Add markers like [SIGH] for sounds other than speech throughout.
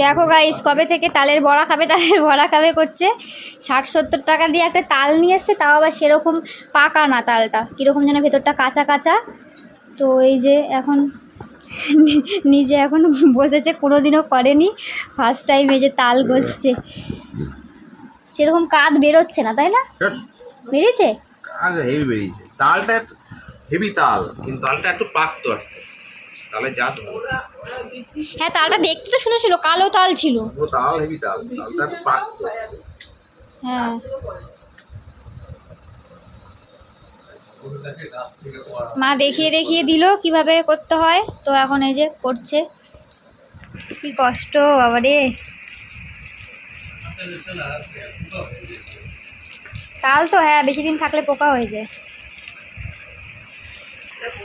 দেখো গাইস কবে থেকে তালের বড়া খাবে তালের বড়া খাবে করছে। ষাট সত্তর টাকা দিয়ে একটা তাল নিয়ে এসছে তাও আবার সেরকম পাকা না তালটা। কীরকম যেন ভেতরটা কাঁচা কাঁচা। তো এই যে এখন [LAUGHS] নিজে এখন বসেছে কোনো দিনও করেনি। ফার্স্ট টাইম এই যে তাল ঘষছে। সেরকম কাঁধ বেরোচ্ছে না তাই না? বেরিয়েছে? বেরিয়েছে। তালটা হেভি তাল কিন্তু তালটা একটু পাকতো আর তালে জাত হ্যাঁ তালটা দেখতে তো সুন্দর ছিল কালো তাল ছিল। ও তাল হেভি তাল। তালটা পাকতো হ্যাঁ। মা দেখিয়ে দেখিয়ে দিল কীভাবে করতে হয় তো এখন এই যে করছে। কি কষ্ট বাবারে। তাল তো হ্যাঁ বেশি দিন থাকলে পোকা হয়ে যায়।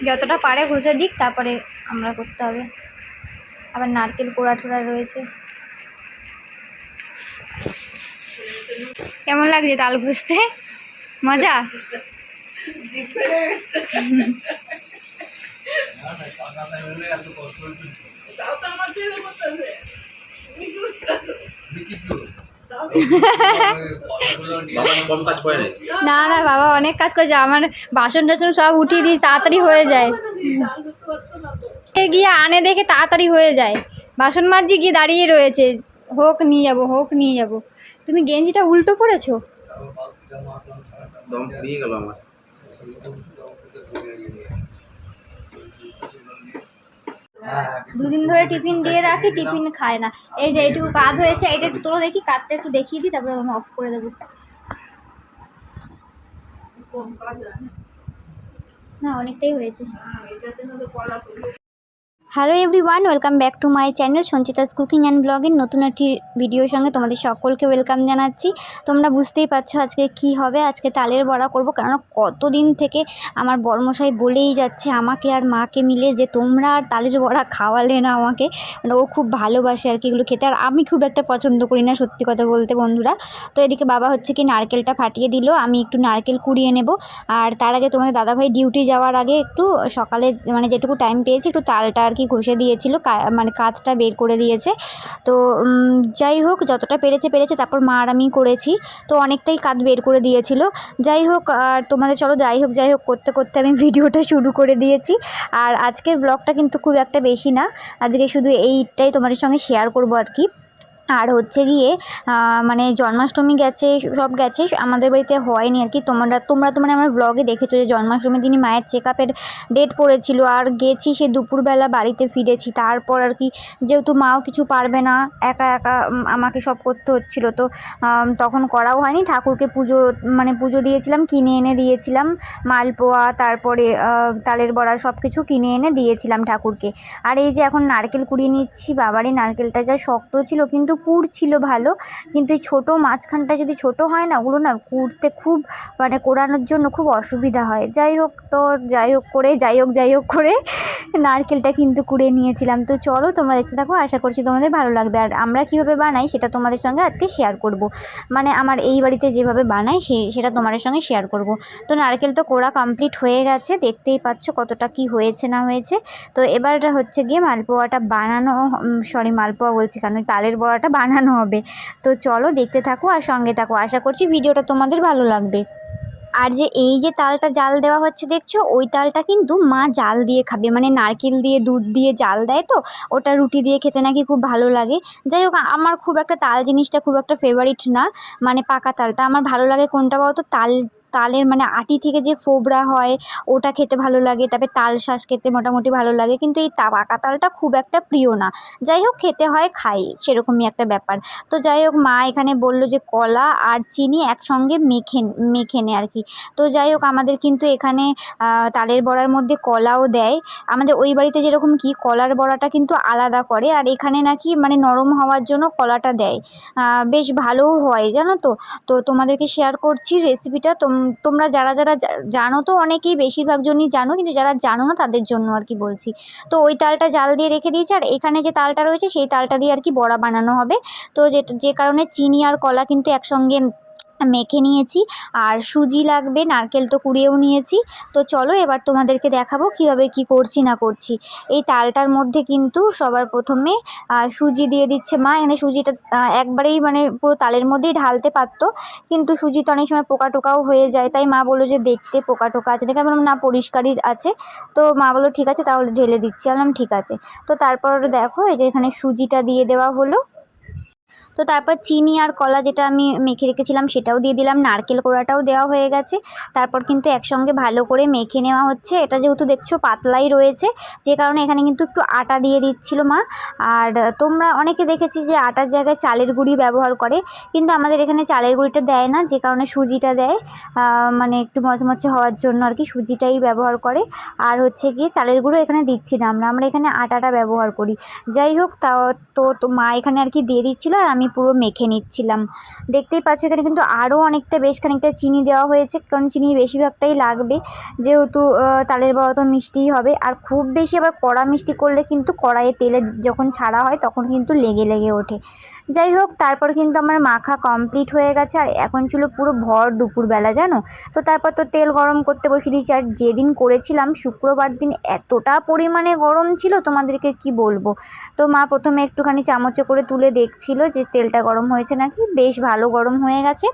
যতটা পারে ঘষে দিক তারপরে আমরা করতে হবে। আবার নারকেল কোড়া টোড়া রয়েছে। কেমন লাগছে তাল ঘুষতে? মজা? [LAUGHS] [LAUGHS] কম কাজ করে না না বাবা অনেক কাজ করেছে। আমার বাসন টাসন সব উঠিয়ে দিই তাড়াতাড়ি হয়ে যায়। গিয়ে আনে দেখে তাড়াতাড়ি হয়ে যায়। বাসন মাঝি গিয়ে দাঁড়িয়ে রয়েছে। হোক নিয়ে যাব হোক নিয়ে যাব। তুমি গেঞ্জিটা উল্টো পড়েছো দম ফুরিয়ে গেল আমার। দুদিন ধরে টিফিন দিয়ে রাখি, টিফিন খায় না। এই যে এইটুকু কাজ হয়েছে এটা একটু তোরা দেখি কাজটা একটু দেখিয়ে দিই, তারপরে আমি অফ করে দেবো। না, অনেকটাই হয়েছে। Hello everyone welcome back to my channel Sanchita's cooking and ব্লগের নতুন একটি ভিডিওর সঙ্গে তোমাদের সকলকে ওয়েলকাম জানাচ্ছি। তোমরা বুঝতেই পারছ আজকে কি হবে। আজকে তালের বড়া করব কারণ কতদিন থেকে আমার বর্মশাই বলেই যাচ্ছে আমাকে আর মাকে মিলে যে তোমরা আর তালের বড়া খাওয়ালে না আমাকে। মানে ও খুব ভালোবাসে আর কি এগুলো খেতে। আর আমি খুব একটা পছন্দ করি না, সত্যি কথা বলতে বন্ধুরা। তো এদিকে বাবা হচ্ছে কি নারকেলটা ফাটিয়ে দিল, আমি একটু নারকেল কুড়িয়ে নেব। আর তার আগে তোমাদের দাদাভাই ডিউটি যাওয়ার আগে একটু সকালে মানে যেটুকু টাইম পেয়েছি, একটু তালটা আর কি ঘষে দিয়েছিল মানে কাজটা বের করে দিয়েছে। তো যাই হোক, যতটা পেরেছে পেরেছে, তারপর মা আর আমি করেছি। তো, অনেকটাই কাজ বের করে দিয়েছিল। যাই হোক, আর তোমাদের, চলো, যাই হোক যাই হোক, করতে করতে আমি [LAUGHS] ভিডিওটা শুরু করে দিয়েছি। আর আজকের ব্লগটা কিন্তু খুব একটা বেশি না। আজকে শুধু এইটাই তোমাদের সঙ্গে শেয়ার করব আর কি। আর হচ্ছে গিয়ে মানে জন্মাষ্টমী গেছে, সব গেছে, আমাদের বাড়িতে হয়নি আর কি। তোমরা তোমরা তো মানে আমার ব্লগে দেখেছ যে জন্মাষ্টমীর দিনই মায়ের চেক আপের ডেট পড়েছিল। আর গেছি সে দুপুরবেলা বাড়িতে ফিরেছি। তারপর আর কি, যেহেতু মাও কিছু পারবে না, একা একা আমাকে সব করতে হচ্ছিল তো তখন করাও হয়নি। ঠাকুরকে পুজো মানে পুজো দিয়েছিলাম, কিনে এনে দিয়েছিলাম। মালপোয়া, তারপরে তালের বড়া সব কিছু কিনে এনে দিয়েছিলাম ঠাকুরকে। আর এই যে এখন নারকেল কুড়িয়ে নিচ্ছি বাবারই নারকেলটা যা শক্ত ছিল, কিন্তু পুর ছিল ভালো, কিন্তু এই ছোটো মাঝখানটা যদি ছোট হয় না, ওগুলো না কুড়তে খুব মানে কোড়ানোর জন্য খুব অসুবিধা হয়। যাই হোক তো যাই হোক করে, যাই হোক যাই হোক করে নারকেলটা কিন্তু কুড়ে নিয়েছিলাম। তো চলো তোমরা দেখতে থাকো, আশা করছি তোমাদের ভালো লাগবে। আর আমরা কীভাবে বানাই সেটা তোমাদের সঙ্গে আজকে শেয়ার করব। মানে আমার এই বাড়িতে যেভাবে বানাই সে, সেটা তোমাদের সঙ্গে শেয়ার করব। তো নারকেল তো কোড়া কমপ্লিট হয়ে গেছে, দেখতেই পাচ্ছ কতটা কি হয়েছে না হয়েছে। তো এবারটা হচ্ছে গিয়ে মালপোয়াটা বানানো সরি মালপোয়া বলছি কারণ তালের বড়াটা বানানো হবে। তো চলো দেখতে থাকো আর সঙ্গে থাকো। আশা করছি ভিডিওটা তোমাদের ভালো লাগবে। আর যে এই যে তালটা জাল দেওয়া হচ্ছে দেখছ, ওই তালটা কিন্তু মা জাল দিয়ে খাবে। মানে নারকেল দিয়ে, দুধ দিয়ে জাল দেয় তো, ওটা রুটি দিয়ে খেতে নাকি খুব ভালো লাগে। যাই হোক, আমার খুব একটা তাল জিনিসটা খুব একটা ফেভারিট না। মানে পাকা তালটা। আমার ভালো লাগে কোনটা বলতো তাল তালের মানে আটি থেকে যে ফোবরা হয়, ওটা খেতে ভালো লাগে, তারপরে তাল শাঁস খেতে মোটামুটি ভালো লাগে, কিন্তু এই তা, পাকা তালটা খুব একটা প্রিয় না। যাই হোক, খেতে হয়, খাই, সেরকমই একটা ব্যাপার। তো যাই হোক, মা এখানে বলল যে কলা আর চিনি একসঙ্গে মেখে মেখে নে আর কি। তো যাই হোক, আমাদের কিন্তু এখানে তালের বড়ার মধ্যে কলাও দেয়। আমাদের ওই বাড়িতে যেরকম কি, কলার বড়াটা কিন্তু আলাদা করে, আর এখানে নাকি মানে নরম হওয়ার জন্য কলাটা দেয়। বেশ ভালোও হয়, জানো তো? তো তোমাদেরকে শেয়ার করছি রেসিপিটা তোমরা যারা যারা জানো তো অনেকেই বেশিরভাগ জনই জানো, কিন্তু যারা জানো না তাদের জন্য আর কি বলছি। তো ওই তালটা জাল দিয়ে রেখে দিয়েছি, আর এখানে যে তালটা রয়েছে সেই তালটা দিয়ে আর কি বড়া বানানো হবে। তো যে যে কারণে চিনি আর কলা কিন্তু একসঙ্গে মেখে নিয়েছি। আর সুজি লাগবে, নারকেল তো কুড়িয়েও নিয়েছি। তো চলো এবার তোমাদেরকে দেখাবো কীভাবে কি করছি না করছি। এই তালটার মধ্যে কিন্তু সবার প্রথমে সুজি দিয়ে দিচ্ছে মা। এখানে সুজিটা একবারেই মানে পুরো তালের মধ্যেই ঢালতে পারতো। কিন্তু সুজি তো অনেক সময় পোকা টোকাও হয়ে যায়। তাই মা বলল যে, দেখতে পোকা টোকা আছে। দেখে বললাম, না, পরিষ্কারই আছে। তো মা বলল, ঠিক আছে, তাহলে ঢেলে দিচ্ছি। বললাম, ঠিক আছে। তো তারপর দেখো, এই যে এখানে সুজিটা দিয়ে দেওয়া হলো। তো তারপর চিনি আর কলা যেটা আমি মেখে রেখেছিলাম সেটাও দিয়ে দিলাম, নারকেল কোড়াটাও দেওয়া হয়ে গেছে। তারপর কিন্তু একসঙ্গে ভালো করে মেখে নেওয়া হচ্ছে। এটা যেহেতু দেখছ পাতলাই রয়েছে, যে কারণে এখানে কিন্তু একটু আটা দিয়ে দিচ্ছিল মা। আর তোমরা অনেকে দেখেছি যে আটার জায়গায় চালের গুঁড়ি ব্যবহার করে, কিন্তু আমাদের এখানে চালের গুঁড়িটা দেয় না, যে কারণে সুজিটা দেয়। মানে একটু মচমচে হওয়ার জন্য আর কি সুজিটাই ব্যবহার করে। আর হচ্ছে গিয়ে চালের গুঁড়ো এখানে দিচ্ছি না আমরা আমরা এখানে আটাটা ব্যবহার করি। যাই হোক, তাও তো মা এখানে আর কি দিয়ে দিচ্ছিল। আর আমি পুরো মেখে নিচ্ছিলাম। দেখতেই পাচ্ছ এখানে কিন্তু আরও অনেকটা বেশ খানিকটা চিনি দেওয়া হয়েছে, কারণ চিনি বেশিরভাগটাই লাগবে। যেহেতু তালের বড়া তো মিষ্টিই হবে। আর খুব বেশি আবার কড়া মিষ্টি করলে কিন্তু কড়াইয়ে তেলে যখন ছাড়া হয় তখন কিন্তু লেগে লেগে ওঠে। যাই হোক, তারপর কিন্তু আমার মাখা কমপ্লিট হয়ে গেছে। আর এখন ছিল পুরো ভর দুপুরবেলা, জানো? তো তারপর তো তেল গরম করতে বসিয়ে দিয়েছি। আর যেদিন করেছিলাম, শুক্রবার দিন এতটা পরিমাণে গরম ছিল, তোমাদেরকে কি বলব? তো মা প্রথমে একটুখানি চামচে করে তুলে দেখছিল যে তেলটা গরম হয়েছে নাকি বেশ ভালো গরম হয়ে গেছে।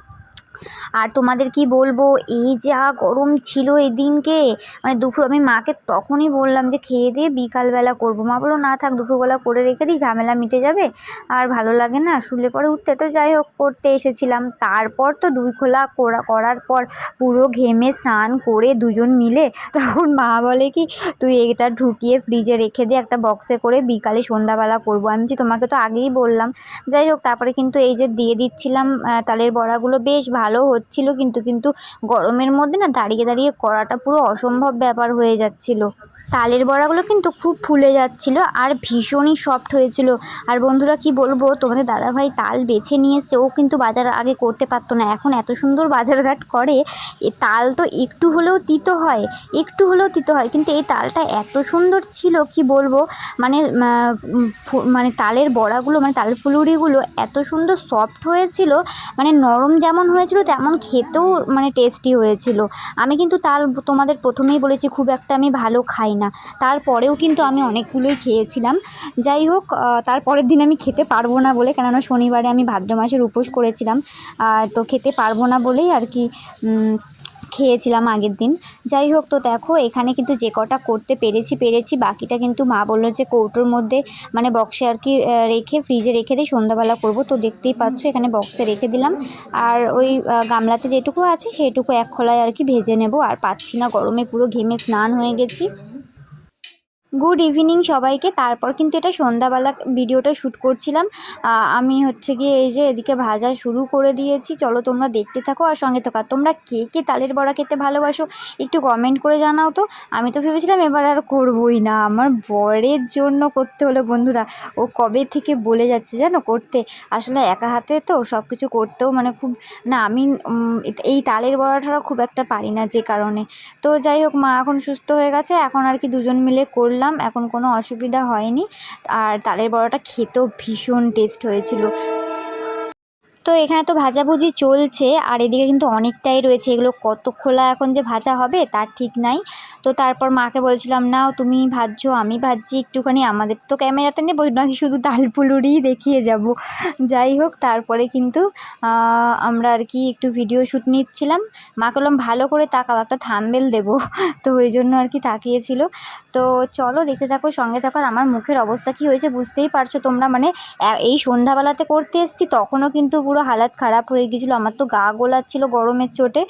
আর তোমাদের কি বলব, এই যা গরম ছিল এই দিনকে মানে দুপুর, আমি মাকে তখনই বললাম যে খেয়ে দিয়ে বিকালবেলা করব। মা বলল, না থাক, দুপুরবেলা করে রেখে দিই, ঝামেলা মিটে যাবে, আর ভালো লাগে না, শুলে পরে উঠতে। তো যাই হোক, করতে এসেছিলাম। তারপর তো দুই খোলা করা, করার পর পুরো ঘেমে স্নান করে দুজন মিলে [LAUGHS] তখন মা বলে কি, তুই এটা ঢুকিয়ে ফ্রিজে রেখে দিয়ে একটা বক্সে করে বিকালে সন্ধ্যাবেলা করব। আমি যে তোমাকে তো আগেই বললাম। যাই হোক, তারপরে কিন্তু এই যে দিয়ে দিচ্ছিলাম তালের বড়াগুলো বেশ ভালো হচ্ছিল কিন্তু কিন্তু গরমের মধ্যে না দাঁড়িয়ে দাঁড়িয়ে করাটা পুরো অসম্ভব ব্যাপার হয়ে যাচ্ছিল। তালের বড়াগুলো কিন্তু খুব ফুলে যাচ্ছিল আর ভীষণই সফট হয়েছিল। আর বন্ধুরা কি বলব, তোমাদের দাদাভাই তাল বেছে নিয়ে এসছে, ও কিন্তু বাজার আগে করতে পারতো না। এখন এত সুন্দর বাজারঘাট করে, এ তাল তো একটু হলেও তিতো হয়, একটু হলেও তিতো হয়, কিন্তু এই তালটা এত সুন্দর ছিল কি বলব মানে মানে তালের বড়াগুলো মানে তাল ফুলুরিগুলো এত সুন্দর সফট হয়েছিল মানে নরম যেমন হয়েছিল তেমন খেতেও মানে টেস্টি হয়েছিল। আমি কিন্তু তাল তোমাদের প্রথমেই বলেছি, খুব একটা আমি ভালো খাই না। তারপরেও কিন্তু আমি অনেকগুলোই খেয়েছিলাম। যাই হোক তারপরের দিন আমি খেতে পারব না বলে, কেননা শনিবারে আমি ভাদ্র মাসের উপোস করেছিলাম। তো খেতে পারব না বলেই আর কি খেয়েছিলাম আগের দিন। যাই হোক তো দেখো, এখানে কিন্তু যে কটা করতে পেরেছি পেরেছি। বাকিটা কিন্তু মা বলল যে কৌটোর মধ্যে মানে বক্সে আর কি রেখে ফ্রিজে রেখে দিয়ে সন্ধ্যাবেলা করব। তো দেখতেই পাচ্ছ এখানে বক্সে রেখে দিলাম। আর ওই গামলাতে যেটুকু আছে, সেটুকু এক খোলায় আর কি ভেজে নেব। আর পাচ্ছি না, গরমে পুরো ঘেমে স্নান হয়ে গেছি। গুড ইভিনিং সবাইকে। তারপর কিন্তু এটা সন্ধ্যাবেলা ভিডিওটা শ্যুট করছিলাম। আমি হচ্ছে গিয়ে এই যে এদিকে ভাজা শুরু করে দিয়েছি। চলো তোমরা দেখতে থাকো আর সঙ্গে থাকো। তোমরা কে কে তালের বড়া খেতে ভালোবাসো একটু কমেন্ট করে জানাও তো। আমি তো ভেবেছিলাম এবার আর করবোই না। আমার বরের জন্য করতে হলো বন্ধুরা। ও কবে থেকে বলে যাচ্ছে জানো করতে? আসলে একা হাতে তো সব কিছু করতেও মানে খুব না আমি এই তালের বড়াটা খুব একটা পারি না যে কারণে। তো যাই হোক, মা এখন সুস্থ হয়ে গেছে। এখন আর কি দুজন মিলে করলাম এখন কোনো অসুবিধা হয়নি। আর তালের বড়াটা খেতেও ভীষণ টেস্ট হয়েছিল। তো এখানে তো ভাজাভুজি চলছে, আর এদিকে কিন্তু অনেকটাই রয়েছে। এগুলো কত খোলা এখন যে ভাজা হবে, তার ঠিক নাই। তো তারপর মাকে বলছিলাম, নাও, তুমি ভাজছো, আমি ভাজছি একটুখানি। আমাদের তো ক্যামেরাতে নেব নাকি শুধু তালপুলুরিই দেখিয়ে যাব। যাই হোক, তারপরে কিন্তু আমরা আর কি একটু ভিডিও শ্যুট নিচ্ছিলাম। মাকে বললাম, ভালো করে তাকাও, একটা থাম্বেল দেবো। তো ওই জন্য আর কি তাকিয়েছিল। তো চলো, দেখতে থাকো, সঙ্গে থাকো আমার মুখের অবস্থা কী হয়েছে বুঝতেই পারছ তোমরা? মানে এই সন্ধ্যাবেলাতে করতে এসেছি, তখনও কিন্তু পুরো হালাত খারাপ হয়ে গেছিল আমার তো গা গোলাচ্ছিলো গরমের চোটে।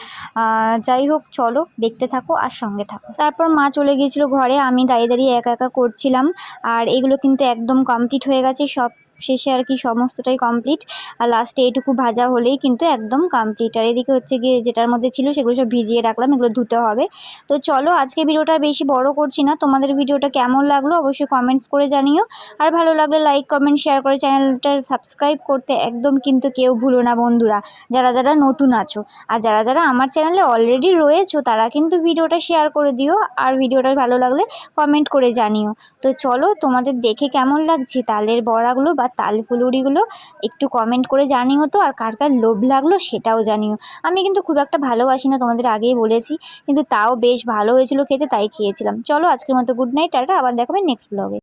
যাই হোক, চলো, দেখতে থাকো আর সঙ্গে থাকো। তারপর মা চলে গিয়েছিল ঘরে। আমি দাঁড়িয়ে দাঁড়িয়ে একা একা করছিলাম। আর এগুলো কিন্তু একদম কমপ্লিট হয়ে গেছে। সব শেষে আর কি সমস্তটাই কমপ্লিট আর লাস্টে এইটুকু ভাজা হলেই কিন্তু একদম কমপ্লিট আর এদিকে হচ্ছে গিয়ে যেটার মধ্যে ছিল সেগুলো সব ভিজিয়ে রাখলাম, এগুলো ধুতে হবে। তো চলো আজকে ভিডিওটা বেশি বড় করছি না। তোমাদের ভিডিওটা কেমন লাগল অবশ্যই কমেন্টস করে জানিও। আর ভালো লাগলে লাইক কমেন্ট শেয়ার করে চ্যানেলটা সাবস্ক্রাইব করতে একদম কিন্তু কেউ ভুলো না বন্ধুরা। যারা যারা নতুন আছো, আর যারা যারা আমার চ্যানেলে অলরেডি রয়েছো, তারা কিন্তু ভিডিওটা শেয়ার করে দিও। আর ভিডিওটা ভালো লাগলে কমেন্ট করে জানিও। তো চলো তোমাদের দেখে কেমন লাগছে তালের বড়াগুলো বা তাল ফুলুরিগুলো একটু কমেন্ট করে জানিও তো, আর কার কার লোভ লাগল সেটাও জানিও। আমি কিন্তু খুব একটা ভালোবাসি না, তোমাদের আগেই বলেছি, কিন্তু তাও বেশ ভালো হয়েছিল খেতে, তাই খেয়েছিলাম। চলো আজকের মতো গুড নাইট টাটা, আবার দেখাবে নেক্সট ব্লগে